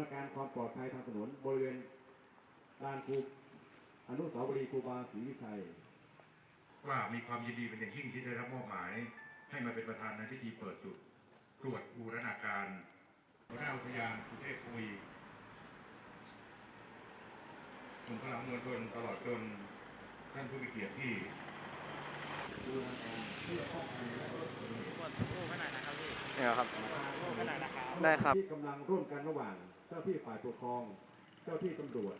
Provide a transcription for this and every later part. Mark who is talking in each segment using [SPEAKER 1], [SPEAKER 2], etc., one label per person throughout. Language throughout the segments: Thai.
[SPEAKER 1] มาตรการความปลอดภัยทางถนนบริเวณลานครูอนุสาวรีย์ครูบาศรีวิชัย
[SPEAKER 2] ว่ามีความยินดีเป็นอย่างยิ่งที่ได้รับมอบหมาย ให้มาเป็นประธานในพิธีเปิดจุดตรวจบูรณาการหัวหน้าอุทยานสุเทพคุยกลุ่มพลังมวลชนตลอดจนท่านผู้มีเกียรติที่
[SPEAKER 1] บูรณาการเพื่อป้องกันและลดอุบัติเหตุ
[SPEAKER 3] กดสู้ขนาดนะครับพี่
[SPEAKER 4] เนี่ยครับ
[SPEAKER 3] สู้ขนาดนะครับ
[SPEAKER 4] ได้ครับ
[SPEAKER 1] ที่กำลังร่วมกันระหว่าง เจ้าที่ฝ่ายปกครอง เจ้าที่ตำรวจ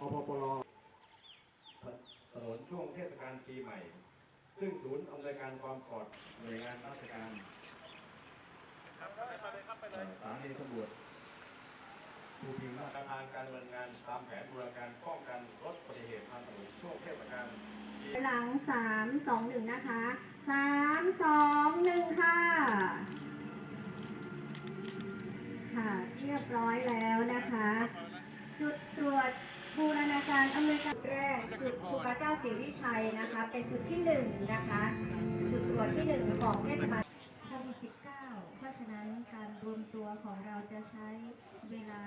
[SPEAKER 1] อพปรถนนช่วงเทศกาลปีใหม่ ซึ่งศูนย์อำนวยการความปลอดหน่วยงานราชการเอ่อสถานีตำรวจภูพิงค์ราชทางการดำเนินงานตามแผนบูรณาการป้องกันลดอุบัติเหตุทางถนนช่วงเทศกาล
[SPEAKER 5] หลังสามสองหนึ่งนะคะสามสองหนึ่งค่ะ ยบร้อยแล้วนะคะ จุดตรวจบูรณาการอำนวยการแรกจุดครูบาเจ้าศรีวิชัยนะคะ เป็นจุดที่หนึ่งนะคะ จุดตรวจที่หนึ่งของเทศบาล
[SPEAKER 6] โควิด19เพราะฉะนั้นการรวมตัวของเราจะใช้เวลา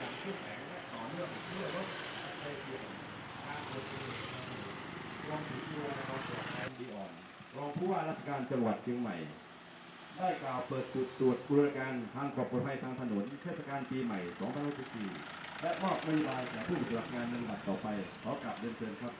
[SPEAKER 1] การเข้มแข็งและต่อเนื่องเพื่อลดในเสี่ยงการเกิดอุบัติเหตุรวมถึงดูแลความปลอดภัยดีอ่อน รองผู้ว่าราชการจังหวัดเชียงใหม่ ได้กล่าวเปิดจุดตรวจบูรณาการทางความปลอดภัยทางถนนเทศกาลปีใหม่ 2564และมอบนโยบายแก่ผู้ปฏิบัติงานในลำดับต่อไป ขอกลับเรียนเชิญครับ